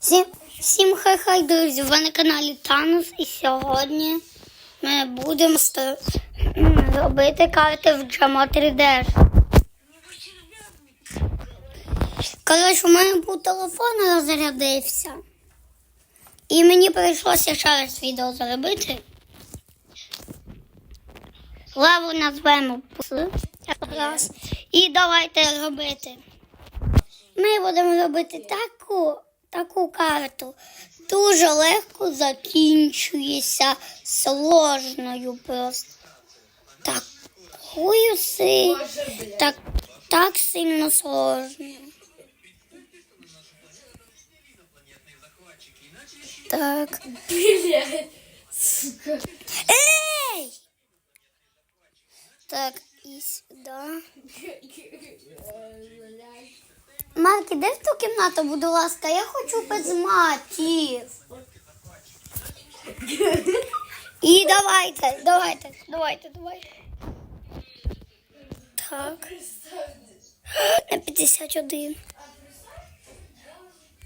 Всім, всім хай-хай, друзі! Ви на каналі Танус і сьогодні ми будемо робити карти в Джамо 3D. Коротше, у мене був телефон розрядився. І мені прийшлося ще раз відео зробити. Лаву назвемо. Раз. І давайте робити. Ми будемо робити таку, таку карту. Дуже легко закінчується сложною просто. Такою си, так, так сильно сложною. Так. Ей! Так, і сюди. Марк, іди в ту кімнату, будь ласка, я хочу без матів. І давайте, давайте, давайте, давайте. Так. На 51.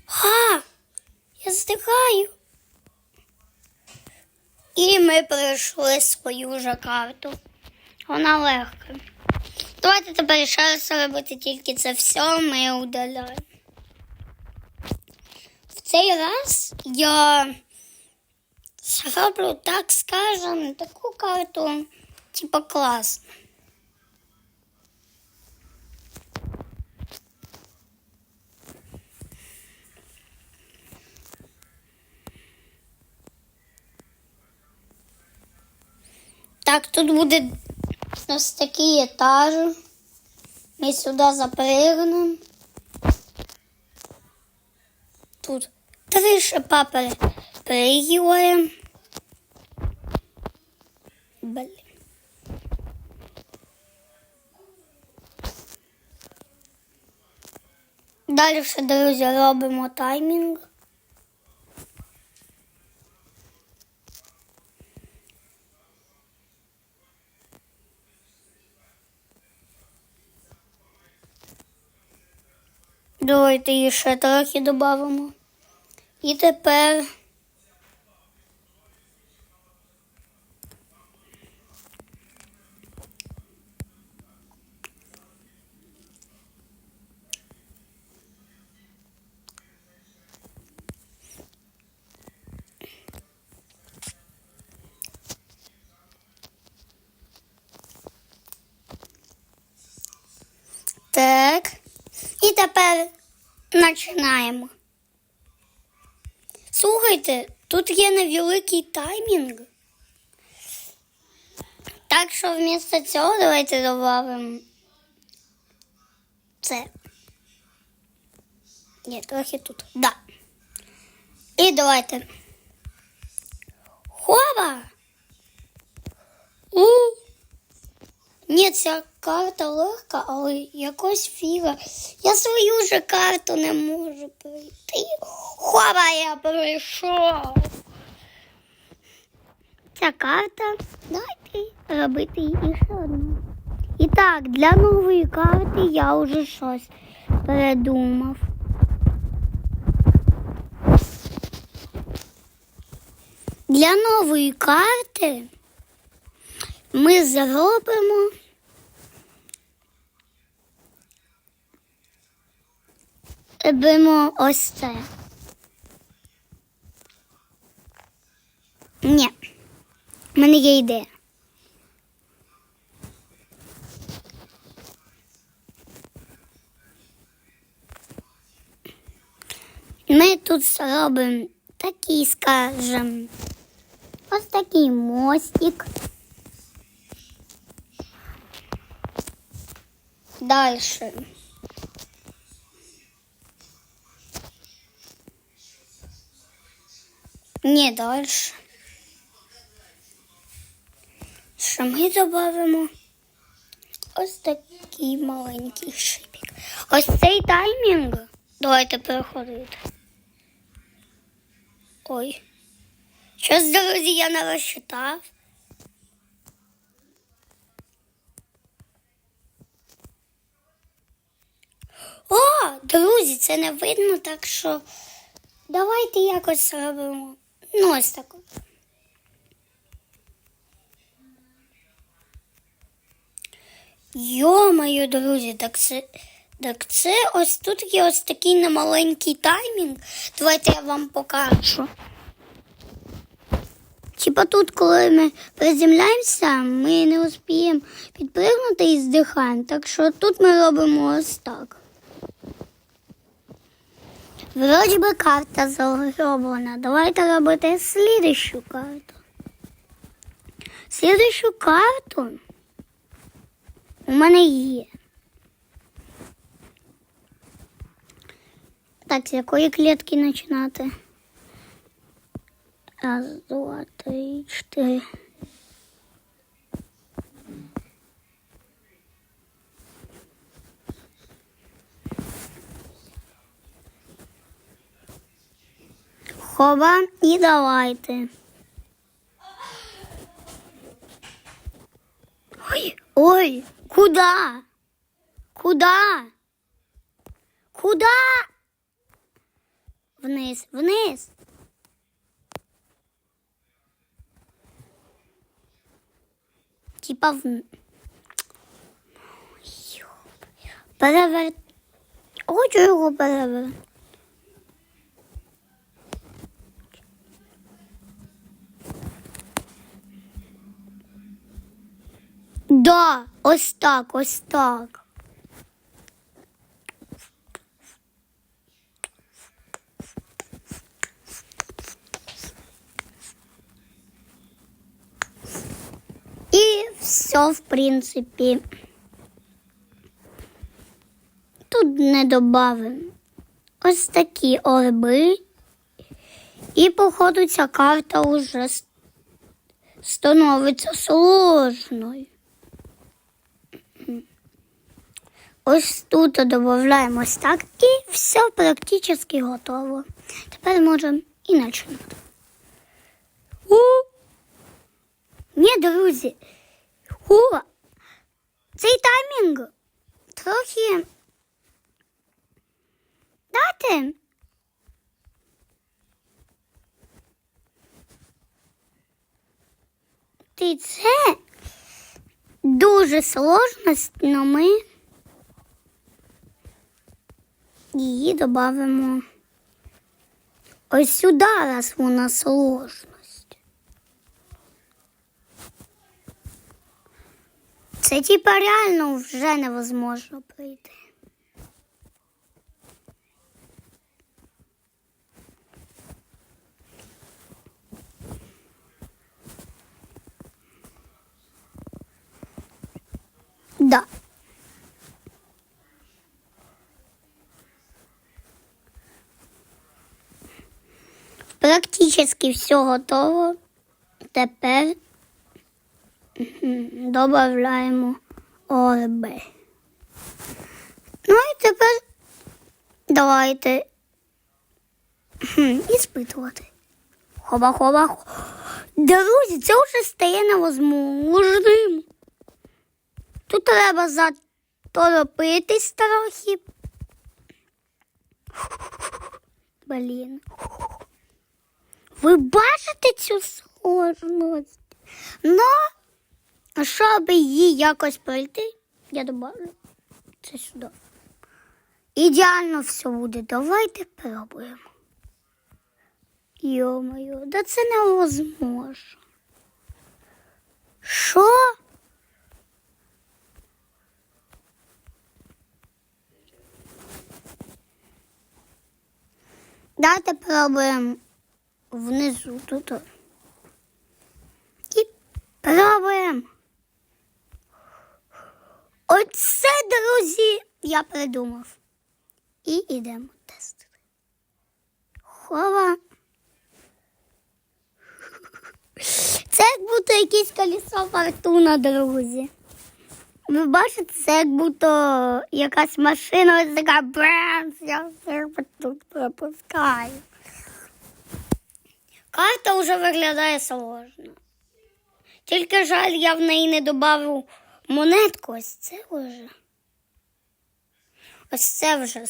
Ха! Я здихаю. І ми пройшли свою вже карту. Вона легка. Тепер ще раз робити тільки це все ми удаляємо. В цей раз я зроблю, так скажем, таку карту, типа класну. Так, тут буде ось такий етаж. Ми сюди запригнемо. Тут три шипа перепригуємо. Блін. Далі, друзі, робимо таймінг. Давайте її ще трохи додамо. І тепер. Так. І тепер починаємо. Слухайте, тут є невеликий таймінг. Так що вмісто цього давайте додамо це. Ні, трохи тут. Да. І давайте. Хоба! У! Ні, ця карта легка, але якось фіга. Я свою же карту не можу пройти. Хоба я пройшов. Ця карта. Давайте робити її ще одну. І так, для нової карти я вже щось передумав. Для нової карти ми зробимо робимо ось це. Ні, в мене є ідея. Ми тут зробимо такий, скажем, ось такий мостик. Дальше. Не дальше. Що ми додамо? Ось такий маленький шипик. Ось цей таймінг. Давайте переходити. Ой. Щось, друзі, я не розчитав. О, друзі, це не видно, так що Давайте якось зробимо. Ну, ось так. Йо-моє, друзі, так це, так це ось тут є ось такий немаленький таймінг. Давайте я вам покажу. Типа тут, коли ми приземляємося, ми не успіємо підпригнути і здихаємо. Так що тут ми робимо ось так. Вроді би карта зроблена. Давайте робити слідущу карту. Слідущу карту у мене є. Так, з якої клітки починати? Раз, два, три, чотири. Хоба і давайте. Ой, ой, куда? Куда? Куда? Вниз, вниз. Типа в... Перевер... Хочу його перевер... Да, ось так, ось так. І все, в принципі. Тут не добавимо. Ось такі орби. І, походу, ця карта вже с- становиться сложною. Ось тут додаємо ось так і все практично готово. Тепер можемо і починати. У! Ні, друзі. У! Цей таймінг трохи дати. Ти це дуже сложно, але ми її додамо ось сюди, раз вона сложність. Це типа реально вже невозможно пройти. Да. Практически все готово. Тепер додаємо ОРБ. Ну і тепер давайте іспитувати. Хоба-хоба. Друзі, це вже стає невозможним. Тут треба заторопитись трохи. Блін. Ви бачите цю сложність? Ну, щоб її якось пройти, я добавлю це сюди. Ідеально все буде. Давайте пробуємо. Йо-моє, да це невозможно. Що? Давайте пробуємо внизу тут. І пробуємо. Оце, друзі, я придумав. І йдемо тестити. Хова. Це як будто якесь колесо фортуна, друзі. Ви бачите, це як будто якась машина ось така бенз, я все тут пропускаю. Карта вже виглядає сложно. Тільки жаль, я в неї не додав монетку. Ось це вже. Ось це вже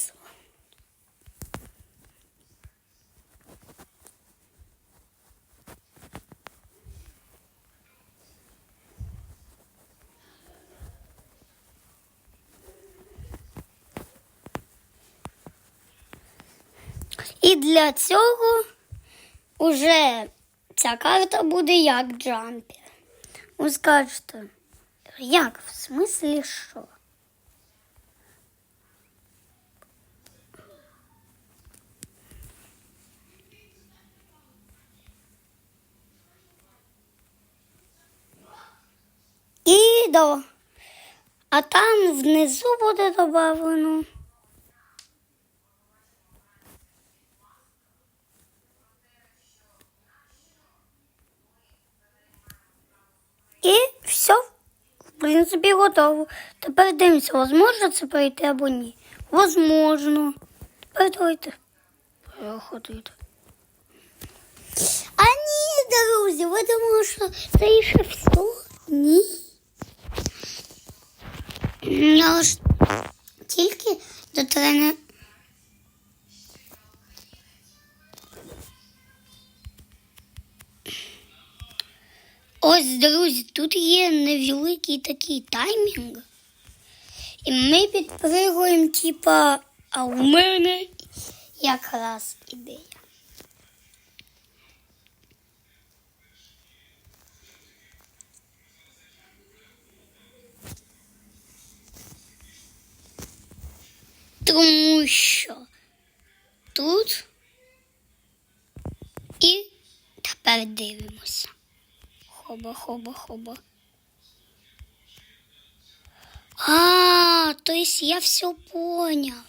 І для цього уже ця карта буде як джампер. Ви скажете, як? В смислі що? І до. А там внизу буде добавлено. І все, в принципі, готово. Тепер дивимося, возможно це пройти або ні. Возможно. Тепер давайте. А ні, друзі, ви думали, що це ще все? Ні. Я ж тільки до тренера. Ось, друзі, тут є невеликий такий таймінг. І ми підпригуємо, типа, а у мене якраз ідея. Тому що тут і тепер дивимося. Хоба, хоба, хоба. А, то есть я все поняв.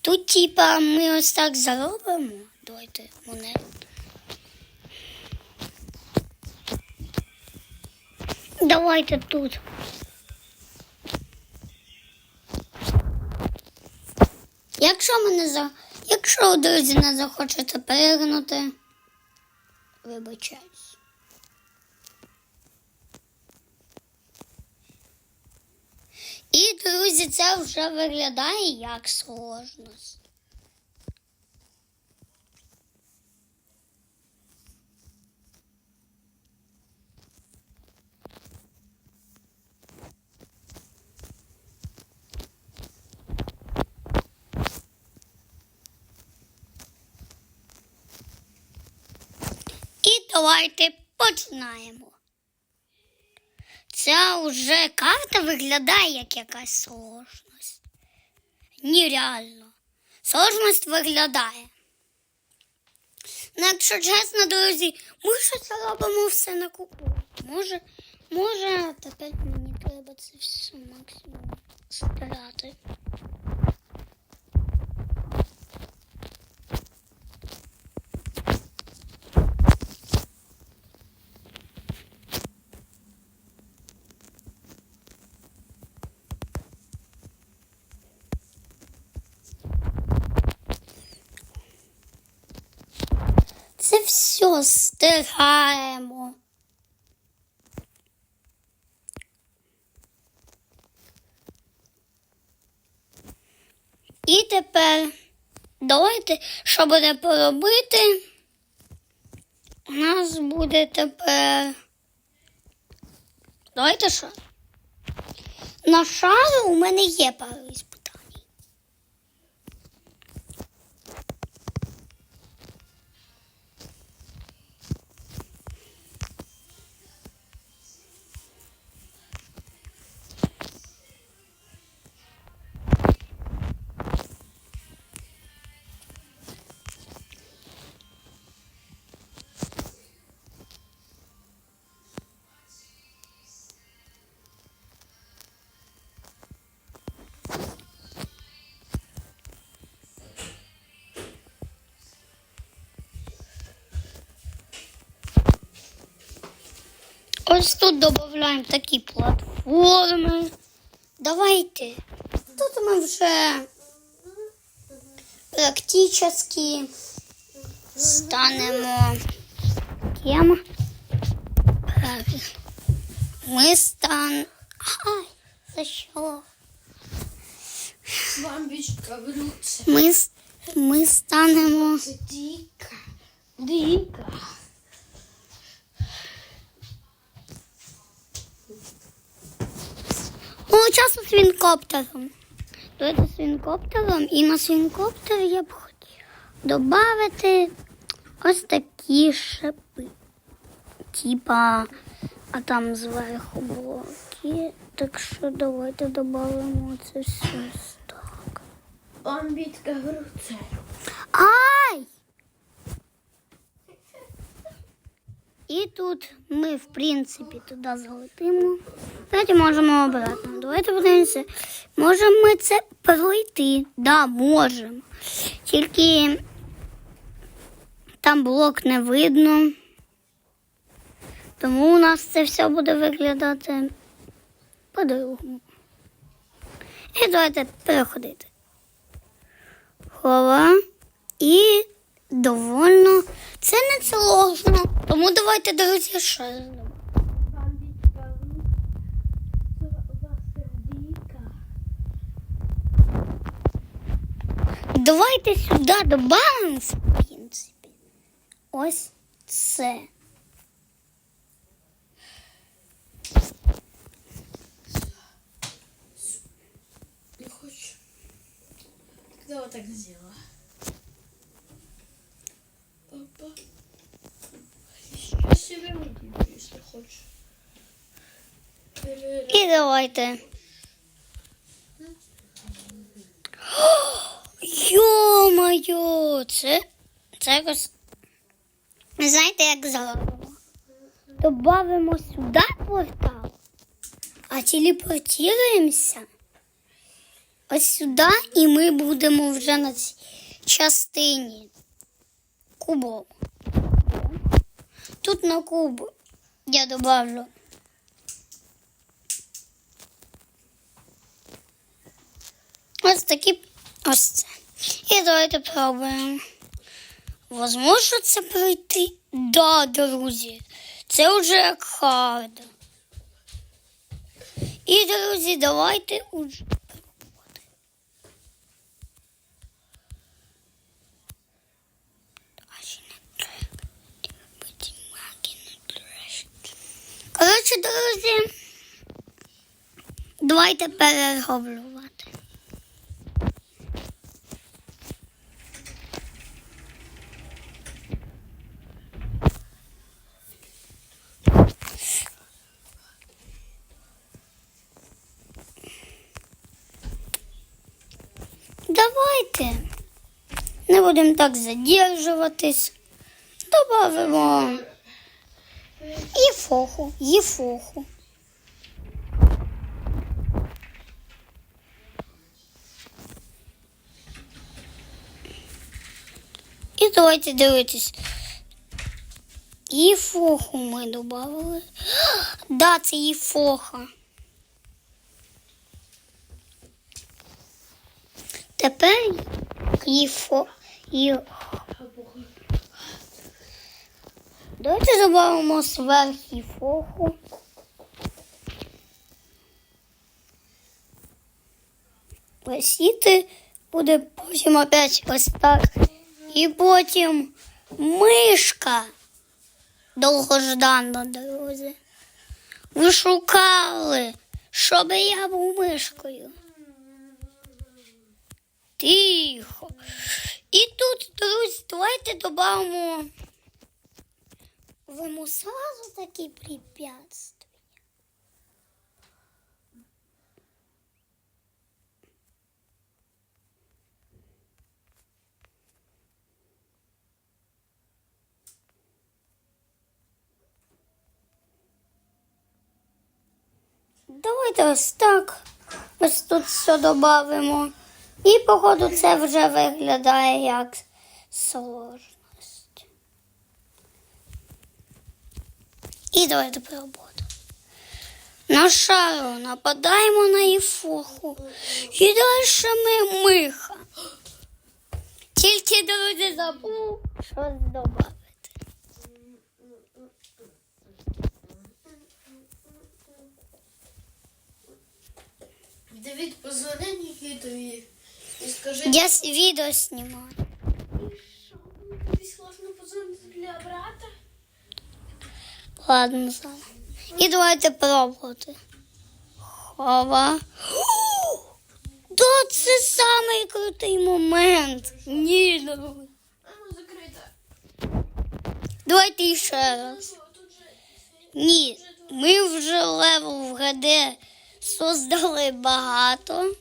Тут, типа, ми ось так заробимо. Давайте монет. Давайте тут. Якщо мене за. Якщо друзі не захочете перегнути, вибачаюсь. І, друзі, це вже виглядає як сложність. І давайте починаємо. Ця вже карта виглядає як якась сложність. Нереально. Сложність виглядає. Ну, якщо чесно, друзі, ми щось робимо все на купу. Може, може, тепер мені треба це все максимум старати. Це все стираємо. І тепер давайте, що буде поробити. У нас буде тепер. Давайте що? На шару у мене є пару Ось тут додаємо такі платформи. Давайте. Тут ми вже практично станемо кем? Правильно. Ми стан... Ай, за що? Бамбічка вруче. Ми, ми станемо... Це дико. Дико. О, часу свінкоптером. Давайте свінкоптером. І на свінкоптері я б хотіла. додати ось такі шипи. Типа, а там зверху блоки. Так що давайте додамо це все так. Бомбітка в руце. Ай! І тут ми, в принципі, туди залетимо. Давайте можемо обратно. Давайте подивимося. Можемо ми це пройти? Да, можемо. Тільки там блок не видно. Тому у нас це все буде виглядати по-другому. І давайте переходити. Хова. І довольно. Це не сложно. Тому давайте, друзі, ще зробимо. Давайте сюди додамо, в принципі. Ось це. Не хочу. Тогда вот так сделала. Себе выделю, если хочешь. І давайте. Йо-моє, це, це якось. Знаєте, як зробимо? Добавимо сюди портал, а телепортуємося ось сюди, і ми будемо вже на цій частині кубом. Тут на куб я добавлю Ось такі ось це. І давайте пробуємо. Возможно це пройти? Да, друзі. Це вже як хард. І, друзі, давайте уже пробувати. Давайте не треба. Бути маги не треба. Коротше, друзі, давайте перероблювати. Давайте. Не будемо так задержуватись. Добавимо і фоху, і фоху. І давайте дивитись. І фоху ми додали. Да, це і фоха. Тепер і фо. І... Давайте додамо зверху фоху. Висіти буде потім опять ось так. І потім мишка. Довгожданна, друзі. Ви шукали, щоб я був мишкою. Тихо. І тут, друзі, давайте додамо. Вому сразу такі препятствия. Давайте ось так. Ось тут все додамо. І, походу, це вже виглядає як сложність. І давайте поработаємо. На шару нападаємо на єфоху. І далі ми миха. Тільки, друзі, забув щось додати. Давид, позвони Никитові і скажи, Я відео знімаю. що тобі сложно позвонити для брата? Ладно. І давайте пробувати. Хова. Да, це самий крутий момент. Ні, друзі. Давайте ще раз. Ну Ні, ми вже левел в ГД создали багато.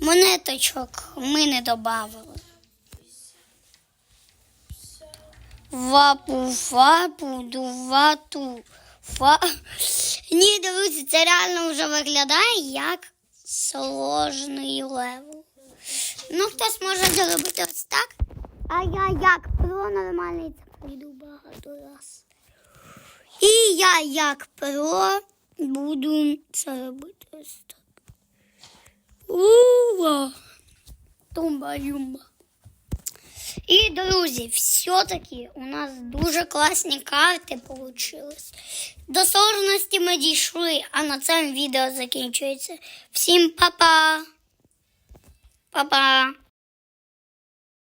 Монеточок ми не додавали. Вапу, фапу, дувату, фа. Ні, друзі, це реально вже виглядає як сложний левел. Ну, хтось може зробити ось так. А я як про нормальний це пройду багато раз. І я як про буду це робити ось так. Уа! Тумба-юмба. І, друзі, все-таки у нас дуже класні карти получились. До сложності ми дійшли, а на цьому відео закінчується. Всім па-па! Па-па!